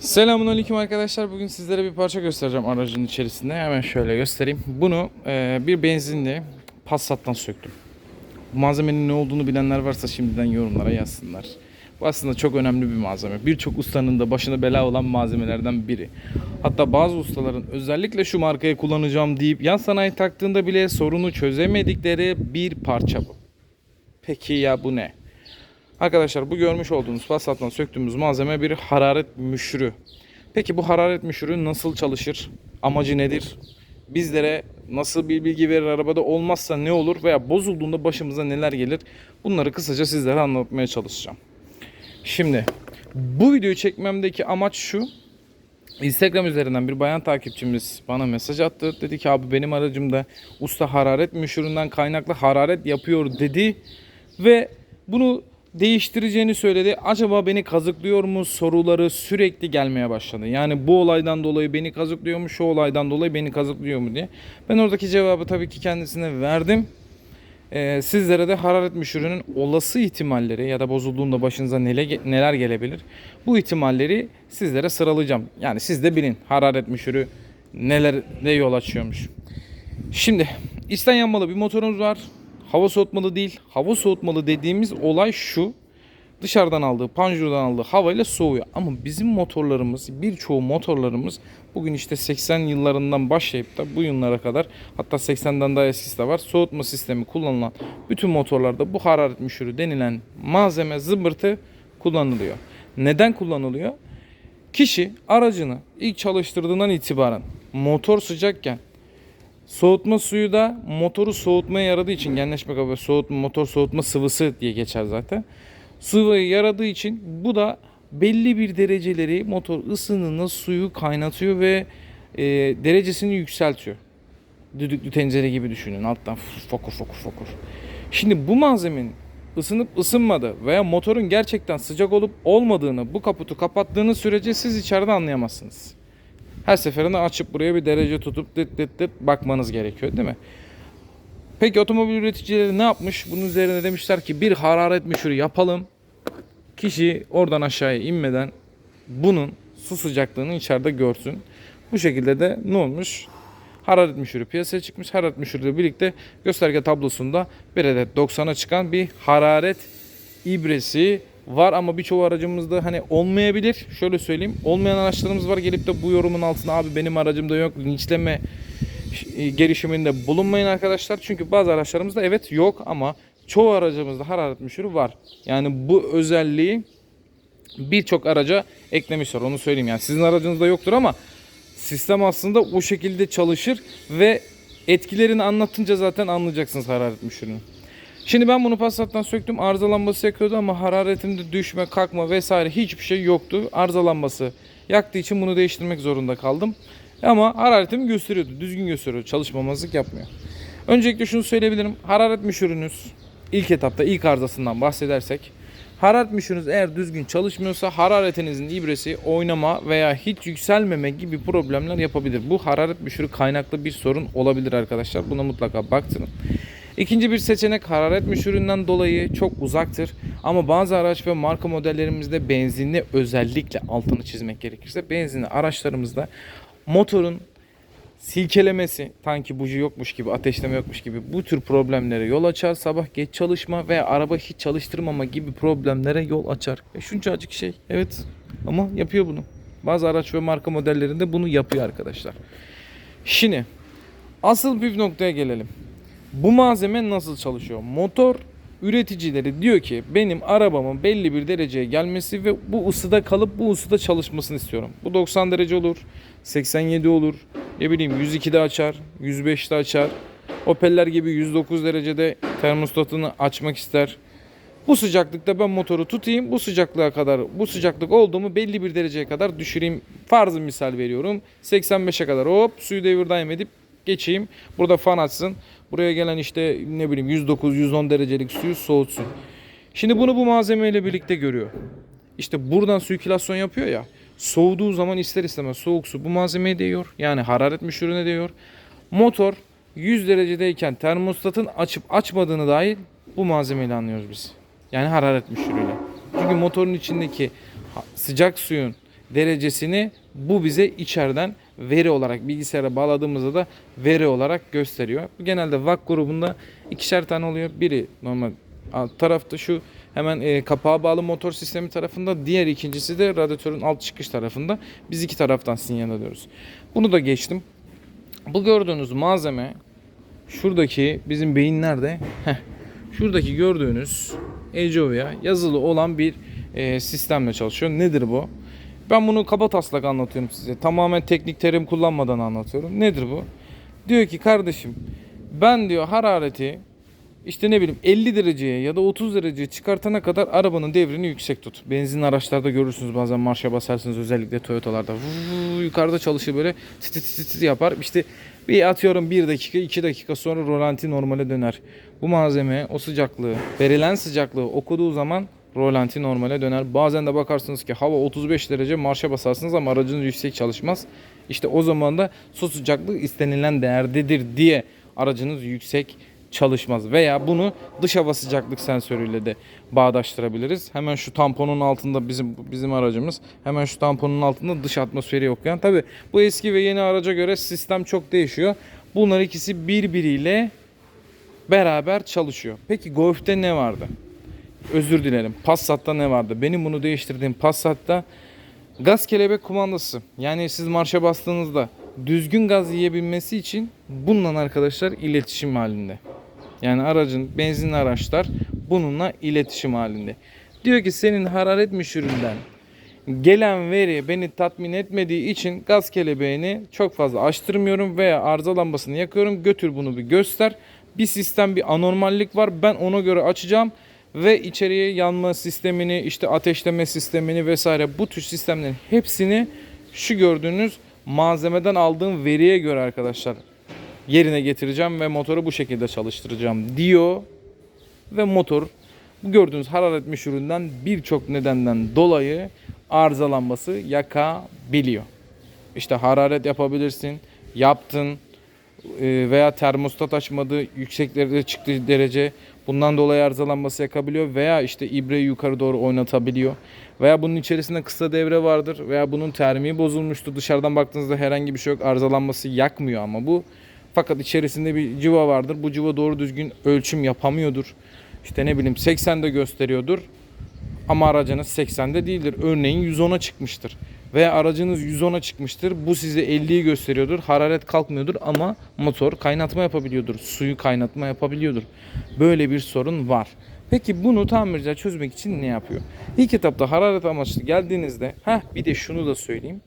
Selamünaleyküm arkadaşlar. Bugün sizlere bir parça göstereceğim aracın içerisinde. Hemen şöyle göstereyim. Bunu e, bir benzinli Passat'tan söktüm. Bu malzemenin ne olduğunu bilenler varsa şimdiden yorumlara yazsınlar. Bu aslında çok önemli bir malzeme. Birçok ustanın da başına bela olan malzemelerden biri. Hatta bazı ustaların özellikle şu markayı kullanacağım deyip yan sanayi taktığında bile sorunu çözemedikleri bir parça bu. Peki ya bu ne? Arkadaşlar bu görmüş olduğunuz Passat'tan söktüğümüz malzeme bir hararet müşürü. Peki bu hararet müşürü nasıl çalışır? Amacı nedir? Bizlere nasıl bir bilgi verir arabada olmazsa ne olur veya bozulduğunda başımıza neler gelir? Bunları kısaca sizlere anlatmaya çalışacağım. Şimdi bu videoyu çekmemdeki amaç şu. Instagram üzerinden bir bayan takipçimiz bana mesaj attı. Dedi ki abi benim aracımda usta hararet müşüründen kaynaklı hararet yapıyor dedi. Ve bunu değiştireceğini söyledi. Acaba beni kazıklıyor mu soruları sürekli gelmeye başladı. Yani bu olaydan dolayı beni kazıklıyor mu, şu olaydan dolayı beni kazıklıyor mu diye. Ben oradaki cevabı tabii ki kendisine verdim. Ee, sizlere de hararet müşürünün olası ihtimalleri ya da bozulduğunda başınıza neler, neler gelebilir bu ihtimalleri sizlere sıralayacağım. Yani siz de bilin hararet müşürü nelere yol açıyormuş. Şimdi içten yanmalı bir motorumuz var. Hava soğutmalı değil. Hava soğutmalı dediğimiz olay şu. Dışarıdan aldığı, panjurdan aldığı havayla soğuyor. Ama bizim motorlarımız, birçoğu motorlarımız bugün işte 80 yıllarından başlayıp da bu yıllara kadar hatta 80'den daha eskisi de var. Soğutma sistemi kullanılan bütün motorlarda bu hararet müşürü denilen malzeme zımbırtı kullanılıyor. Neden kullanılıyor? Kişi aracını ilk çalıştırdığından itibaren motor sıcakken Soğutma suyu da motoru soğutmaya yaradığı için genleşme kabı soğutma motor soğutma sıvısı diye geçer zaten. Sıvıyı yaradığı için bu da belli bir dereceleri motor ısınığında suyu kaynatıyor ve e, derecesini yükseltiyor. Düdüklü tencere gibi düşünün alttan fokur fokur fokur. Şimdi bu malzemenin ısınıp ısınmadı veya motorun gerçekten sıcak olup olmadığını bu kaputu kapattığınız sürece siz içeride anlayamazsınız. Her seferinde açıp buraya bir derece tutup dıt dıt dıt bakmanız gerekiyor değil mi? Peki otomobil üreticileri ne yapmış? Bunun üzerine demişler ki bir hararet müşürü yapalım. Kişi oradan aşağıya inmeden bunun su sıcaklığını içeride görsün. Bu şekilde de ne olmuş? Hararet müşürü piyasaya çıkmış. Hararet müşürüyle birlikte gösterge tablosunda bir adet 90'a çıkan bir hararet ibresi var ama birçoğu aracımızda hani olmayabilir. Şöyle söyleyeyim. Olmayan araçlarımız var. Gelip de bu yorumun altına abi benim aracımda yok linçleme e, girişiminde bulunmayın arkadaşlar. Çünkü bazı araçlarımızda evet yok ama çoğu aracımızda hararet müşürü var. Yani bu özelliği birçok araca eklemişler. Onu söyleyeyim. Yani sizin aracınızda yoktur ama sistem aslında o şekilde çalışır ve etkilerini anlatınca zaten anlayacaksınız hararet müşürünü. Şimdi ben bunu Passat'tan söktüm. Arıza lambası yakıyordu ama hararetimde düşme, kalkma vesaire hiçbir şey yoktu. Arıza lambası yaktığı için bunu değiştirmek zorunda kaldım. Ama hararetimi gösteriyordu. Düzgün gösteriyordu. Çalışmamazlık yapmıyor. Öncelikle şunu söyleyebilirim. Hararet müşürünüz ilk etapta ilk arızasından bahsedersek Hararet müşürünüz eğer düzgün çalışmıyorsa hararetinizin ibresi oynama veya hiç yükselmeme gibi problemler yapabilir. Bu hararet müşürü kaynaklı bir sorun olabilir arkadaşlar. Buna mutlaka baktırın. İkinci bir seçenek hararet müşüründen dolayı çok uzaktır. Ama bazı araç ve marka modellerimizde benzinli özellikle altını çizmek gerekirse benzinli araçlarımızda motorun silkelemesi, tanki buji yokmuş gibi, ateşleme yokmuş gibi bu tür problemlere yol açar. Sabah geç çalışma veya araba hiç çalıştırmama gibi problemlere yol açar. E şuncacık şey. Evet ama yapıyor bunu. Bazı araç ve marka modellerinde bunu yapıyor arkadaşlar. Şimdi asıl bir noktaya gelelim. Bu malzeme nasıl çalışıyor? Motor üreticileri diyor ki benim arabamın belli bir dereceye gelmesi ve bu ısıda kalıp bu ısıda çalışmasını istiyorum. Bu 90 derece olur, 87 olur, ne bileyim 102'de açar, 105'te açar. Opel'ler gibi 109 derecede termostatını açmak ister. Bu sıcaklıkta ben motoru tutayım. Bu sıcaklığa kadar, bu sıcaklık olduğumu belli bir dereceye kadar düşüreyim. Farzı misal veriyorum. 85'e kadar hop suyu devir daim edip geçeyim. Burada fan açsın. Buraya gelen işte ne bileyim 109 110 derecelik suyu soğutsun. Şimdi bunu bu malzemeyle birlikte görüyor. İşte buradan sirkülasyon yapıyor ya. Soğuduğu zaman ister istemez soğuk su bu malzemeye değiyor. Yani hararet müşürüne değiyor. Motor 100 derecedeyken termostatın açıp açmadığını dahi bu malzemeyle anlıyoruz biz. Yani hararet müşürüyle. Çünkü motorun içindeki sıcak suyun derecesini bu bize içeriden veri olarak bilgisayara bağladığımızda da veri olarak gösteriyor. Genelde VAK grubunda ikişer tane oluyor. Biri normal alt tarafta şu hemen e, kapağa bağlı motor sistemi tarafında. Diğer ikincisi de radyatörün alt çıkış tarafında. Biz iki taraftan sinyal alıyoruz. Bunu da geçtim. Bu gördüğünüz malzeme şuradaki bizim beyin nerede? Heh. Şuradaki gördüğünüz Ecovia yazılı olan bir e, sistemle çalışıyor. Nedir bu? Ben bunu kaba taslak anlatıyorum size. Tamamen teknik terim kullanmadan anlatıyorum. Nedir bu? Diyor ki kardeşim ben diyor harareti işte ne bileyim 50 dereceye ya da 30 dereceye çıkartana kadar arabanın devrini yüksek tut. Benzin araçlarda görürsünüz bazen marşa basarsınız özellikle Toyota'larda. Yukarıda çalışır böyle tit tit tit tit yapar. İşte bir atıyorum 1 dakika 2 dakika sonra rolanti normale döner. Bu malzeme o sıcaklığı verilen sıcaklığı okuduğu zaman rolanti normale döner. Bazen de bakarsınız ki hava 35 derece marşa basarsınız ama aracınız yüksek çalışmaz. İşte o zaman da su sıcaklığı istenilen değerdedir diye aracınız yüksek çalışmaz. Veya bunu dış hava sıcaklık sensörüyle de bağdaştırabiliriz. Hemen şu tamponun altında bizim bizim aracımız. Hemen şu tamponun altında dış atmosferi okuyan. Tabi bu eski ve yeni araca göre sistem çok değişiyor. Bunlar ikisi birbiriyle beraber çalışıyor. Peki Golf'te ne vardı? Özür dilerim. Passat'ta ne vardı? Benim bunu değiştirdiğim Passat'ta gaz kelebek kumandası. Yani siz marşa bastığınızda düzgün gaz yiyebilmesi için bununla arkadaşlar iletişim halinde. Yani aracın benzinli araçlar bununla iletişim halinde. Diyor ki senin hararet müşüründen gelen veri beni tatmin etmediği için gaz kelebeğini çok fazla açtırmıyorum veya arıza lambasını yakıyorum. Götür bunu bir göster. Bir sistem bir anormallik var. Ben ona göre açacağım ve içeriye yanma sistemini, işte ateşleme sistemini vesaire bu tür sistemlerin hepsini şu gördüğünüz malzemeden aldığım veriye göre arkadaşlar yerine getireceğim ve motoru bu şekilde çalıştıracağım diyor. Ve motor bu gördüğünüz hararet müşüründen birçok nedenden dolayı arızalanması yakabiliyor. İşte hararet yapabilirsin, yaptın e, veya termostat açmadı, yükseklerde çıktığı derece bundan dolayı arızalanması yakabiliyor veya işte ibreyi yukarı doğru oynatabiliyor. Veya bunun içerisinde kısa devre vardır veya bunun termiği bozulmuştu. Dışarıdan baktığınızda herhangi bir şey yok. Arızalanması yakmıyor ama bu. Fakat içerisinde bir civa vardır. Bu civa doğru düzgün ölçüm yapamıyordur. İşte ne bileyim 80'de gösteriyordur. Ama aracınız 80'de değildir. Örneğin 110'a çıkmıştır. Veya aracınız 110'a çıkmıştır. Bu size 50'yi gösteriyordur. Hararet kalkmıyordur ama motor kaynatma yapabiliyordur. Suyu kaynatma yapabiliyordur. Böyle bir sorun var. Peki bunu tamirciler çözmek için ne yapıyor? İlk etapta hararet amaçlı geldiğinizde, heh bir de şunu da söyleyeyim.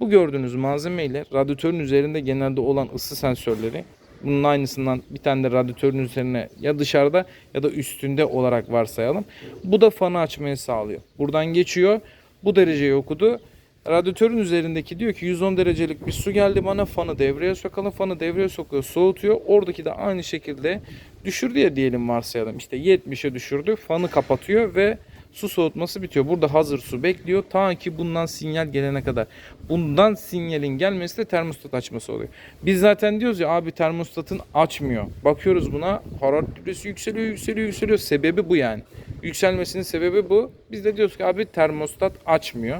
Bu gördüğünüz malzeme ile radyatörün üzerinde genelde olan ısı sensörleri bunun aynısından bir tane de radyatörün üzerine ya dışarıda ya da üstünde olarak varsayalım. Bu da fanı açmayı sağlıyor. Buradan geçiyor. Bu dereceyi okudu. Radyatörün üzerindeki diyor ki 110 derecelik bir su geldi bana fanı devreye sokalım. Fanı devreye sokuyor soğutuyor. Oradaki de aynı şekilde düşürdü ya diyelim varsayalım. İşte 70'e düşürdü. Fanı kapatıyor ve su soğutması bitiyor. Burada hazır su bekliyor ta ki bundan sinyal gelene kadar. Bundan sinyalin gelmesi de termostat açması oluyor. Biz zaten diyoruz ya abi termostatın açmıyor. Bakıyoruz buna hararet yükseliyor yükseliyor yükseliyor. Sebebi bu yani. Yükselmesinin sebebi bu. Biz de diyoruz ki abi termostat açmıyor.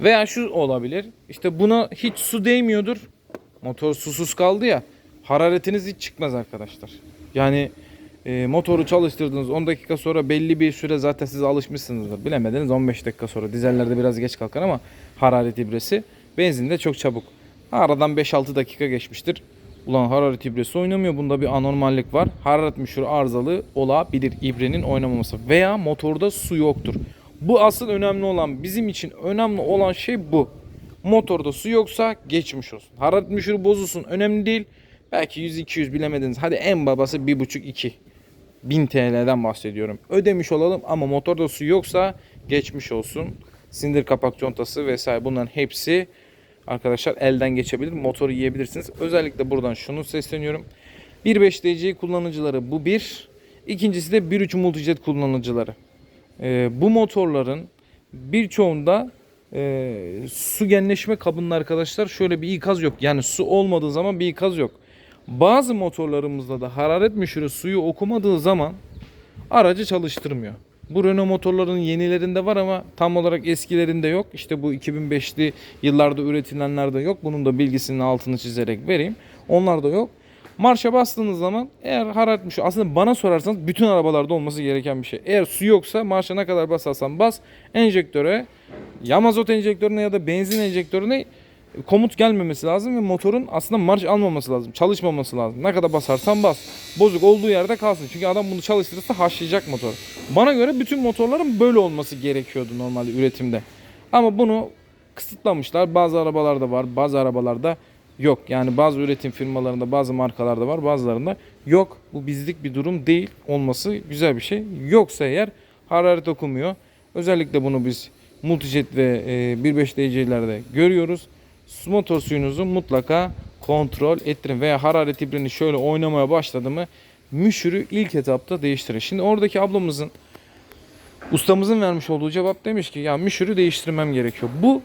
Veya şu olabilir. İşte buna hiç su değmiyordur. Motor susuz kaldı ya. Hararetiniz hiç çıkmaz arkadaşlar. Yani e, motoru çalıştırdınız 10 dakika sonra belli bir süre zaten siz alışmışsınızdır. Bilemediniz 15 dakika sonra. Dizellerde biraz geç kalkar ama hararet ibresi. Benzinde çok çabuk. Aradan 5-6 dakika geçmiştir. Ulan hararet ibresi oynamıyor. Bunda bir anormallik var. Hararet müşürü arızalı olabilir ibrenin oynamaması. Veya motorda su yoktur. Bu asıl önemli olan bizim için önemli olan şey bu. Motorda su yoksa geçmiş olsun. Hararet müşürü bozulsun önemli değil. Belki 100-200 bilemediniz. Hadi en babası 1,5-2. 1000 TL'den bahsediyorum. Ödemiş olalım ama motorda su yoksa geçmiş olsun. Sindir kapak contası vesaire bunların hepsi arkadaşlar elden geçebilir. Motoru yiyebilirsiniz. Özellikle buradan şunu sesleniyorum. 1.5 DC kullanıcıları bu bir. İkincisi de 1.3 multijet kullanıcıları. Ee, bu motorların birçoğunda e, su genleşme kabının arkadaşlar şöyle bir ikaz yok. Yani su olmadığı zaman bir ikaz yok. Bazı motorlarımızda da hararet müşürü suyu okumadığı zaman aracı çalıştırmıyor. Bu Renault motorların yenilerinde var ama tam olarak eskilerinde yok. İşte bu 2005'li yıllarda üretilenlerde yok. Bunun da bilgisinin altını çizerek vereyim. Onlarda yok. Marşa bastığınız zaman eğer hararet müşürü aslında bana sorarsanız bütün arabalarda olması gereken bir şey. Eğer su yoksa marşa ne kadar basarsan bas enjektöre ya mazot enjektörüne ya da benzin enjektörüne komut gelmemesi lazım ve motorun aslında marş almaması lazım. Çalışmaması lazım. Ne kadar basarsan bas. Bozuk olduğu yerde kalsın. Çünkü adam bunu çalıştırırsa haşlayacak motor. Bana göre bütün motorların böyle olması gerekiyordu normalde üretimde. Ama bunu kısıtlamışlar. Bazı arabalarda var, bazı arabalarda yok. Yani bazı üretim firmalarında, bazı markalarda var, bazılarında yok. Bu bizlik bir durum değil olması güzel bir şey. Yoksa eğer hararet okumuyor. Özellikle bunu biz Multijet ve e, 1.5 DC'lerde görüyoruz. Motor suyunuzu mutlaka kontrol ettirin veya hararet ibrini şöyle oynamaya başladı mı müşürü ilk etapta değiştirin. Şimdi oradaki ablamızın ustamızın vermiş olduğu cevap demiş ki ya müşürü değiştirmem gerekiyor. Bu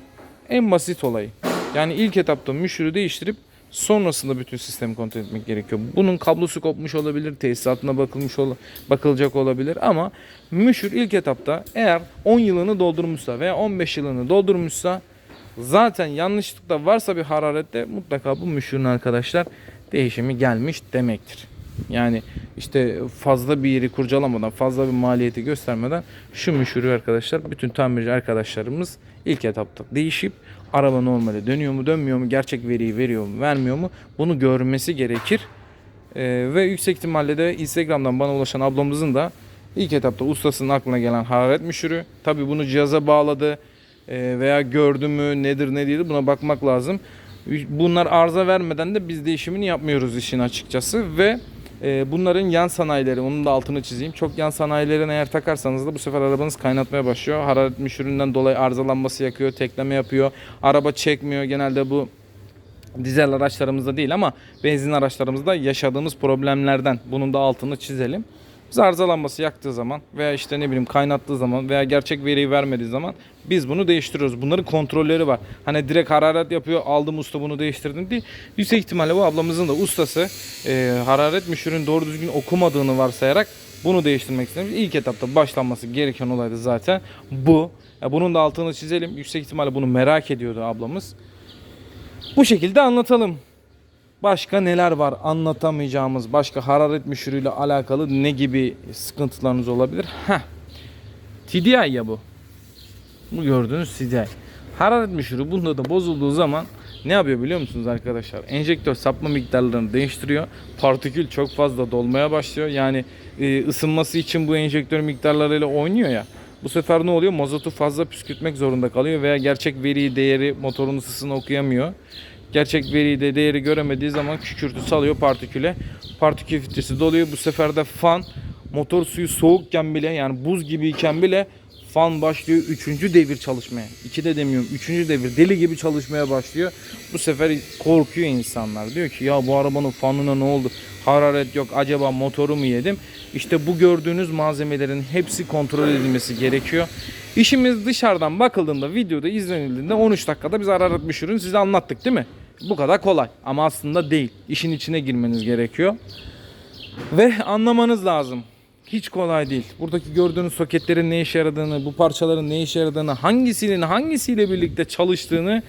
en basit olay. Yani ilk etapta müşürü değiştirip sonrasında bütün sistemi kontrol etmek gerekiyor. Bunun kablosu kopmuş olabilir, tesisatına bakılmış ol bakılacak olabilir ama müşür ilk etapta eğer 10 yılını doldurmuşsa veya 15 yılını doldurmuşsa zaten yanlışlıkla varsa bir hararette mutlaka bu müşürün arkadaşlar değişimi gelmiş demektir. Yani işte fazla bir yeri kurcalamadan, fazla bir maliyeti göstermeden şu müşürü arkadaşlar bütün tamirci arkadaşlarımız ilk etapta değişip araba normale dönüyor mu, dönmüyor mu, gerçek veriyi veriyor mu, vermiyor mu bunu görmesi gerekir. Ee, ve yüksek ihtimalle de Instagram'dan bana ulaşan ablamızın da ilk etapta ustasının aklına gelen hararet müşürü. Tabi bunu cihaza bağladı e, veya gördü mü nedir ne değildir buna bakmak lazım. Bunlar arıza vermeden de biz değişimini yapmıyoruz işin açıkçası ve e, bunların yan sanayileri onun da altını çizeyim. Çok yan sanayilerini eğer takarsanız da bu sefer arabanız kaynatmaya başlıyor. Hararet müşüründen dolayı arızalanması yakıyor, tekleme yapıyor. Araba çekmiyor. Genelde bu dizel araçlarımızda değil ama benzin araçlarımızda yaşadığımız problemlerden bunun da altını çizelim. Biz arızalanması yaktığı zaman veya işte ne bileyim kaynattığı zaman veya gerçek veriyi vermediği zaman biz bunu değiştiriyoruz. Bunların kontrolleri var. Hani direkt hararet yapıyor aldım usta bunu değiştirdim değil. Yüksek ihtimalle bu ablamızın da ustası e, hararet müşürün doğru düzgün okumadığını varsayarak bunu değiştirmek istemiş. İlk etapta başlanması gereken olaydı zaten bu. Ya bunun da altını çizelim. Yüksek ihtimalle bunu merak ediyordu ablamız. Bu şekilde anlatalım. Başka neler var anlatamayacağımız, başka hararet müşürüyle alakalı ne gibi sıkıntılarınız olabilir? Heh. TDI ya bu. Bu gördüğünüz TDI. Hararet müşürü bunda da bozulduğu zaman ne yapıyor biliyor musunuz arkadaşlar? Enjektör sapma miktarlarını değiştiriyor. Partikül çok fazla dolmaya başlıyor. Yani e, ısınması için bu enjektör miktarlarıyla oynuyor ya. Bu sefer ne oluyor? Mazotu fazla püskürtmek zorunda kalıyor veya gerçek veriyi, değeri, motorun ısısını okuyamıyor. Gerçek veriyi de değeri göremediği zaman kükürtü salıyor partiküle. Partikül filtresi doluyor. Bu sefer de fan motor suyu soğukken bile yani buz gibiyken bile fan başlıyor 3. devir çalışmaya. 2 de demiyorum 3. devir deli gibi çalışmaya başlıyor. Bu sefer korkuyor insanlar. Diyor ki ya bu arabanın fanına ne oldu? Hararet yok acaba motoru mu yedim? İşte bu gördüğünüz malzemelerin hepsi kontrol edilmesi gerekiyor. İşimiz dışarıdan bakıldığında videoda izlenildiğinde 13 dakikada biz hararet müşürünü size anlattık değil mi? Bu kadar kolay ama aslında değil. İşin içine girmeniz gerekiyor. Ve anlamanız lazım. Hiç kolay değil. Buradaki gördüğünüz soketlerin ne işe yaradığını, bu parçaların ne işe yaradığını, hangisinin hangisiyle birlikte çalıştığını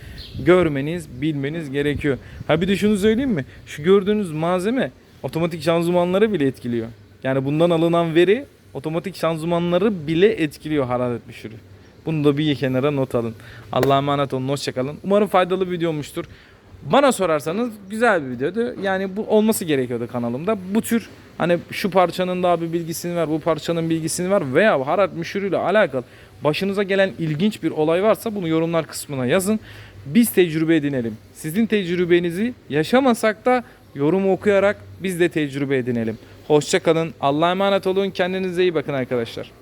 görmeniz, bilmeniz gerekiyor. Ha bir de şunu söyleyeyim mi? Şu gördüğünüz malzeme otomatik şanzımanları bile etkiliyor. Yani bundan alınan veri otomatik şanzımanları bile etkiliyor hararet müşürü. Bunu da bir kenara not alın. Allah'a emanet olun. Hoşçakalın. Umarım faydalı bir video olmuştur. Bana sorarsanız güzel bir videodu. Yani bu olması gerekiyordu kanalımda. Bu tür hani şu parçanın daha bir bilgisini ver, bu parçanın bilgisini ver veya hararet müşürüyle alakalı başınıza gelen ilginç bir olay varsa bunu yorumlar kısmına yazın. Biz tecrübe edinelim. Sizin tecrübenizi yaşamasak da yorumu okuyarak biz de tecrübe edinelim. Hoşçakalın. Allah'a emanet olun. Kendinize iyi bakın arkadaşlar.